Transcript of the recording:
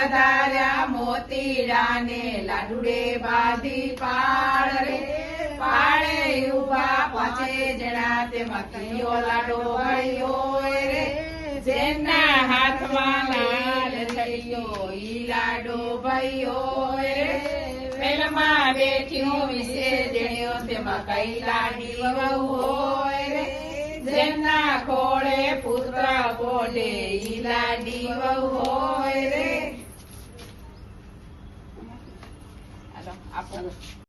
મોરે વધાર્યા મોતીડા ને લાડુડે બાંધી પાડ રે પાડે ઉભા પાંચે જણા તેમાં કયો લાડો ભળ્યો રે જેના હાથમાં લાલ થયો ઈ લાડો ભયો રે પેલમાં બેઠ્યું વિશે જણ્યો તેમાં કઈ લાડી વહુ હોય રે જેના ખોળે પુત્ર બોલે ઈ લાડી વહુ હોય રે Nada. A pouco.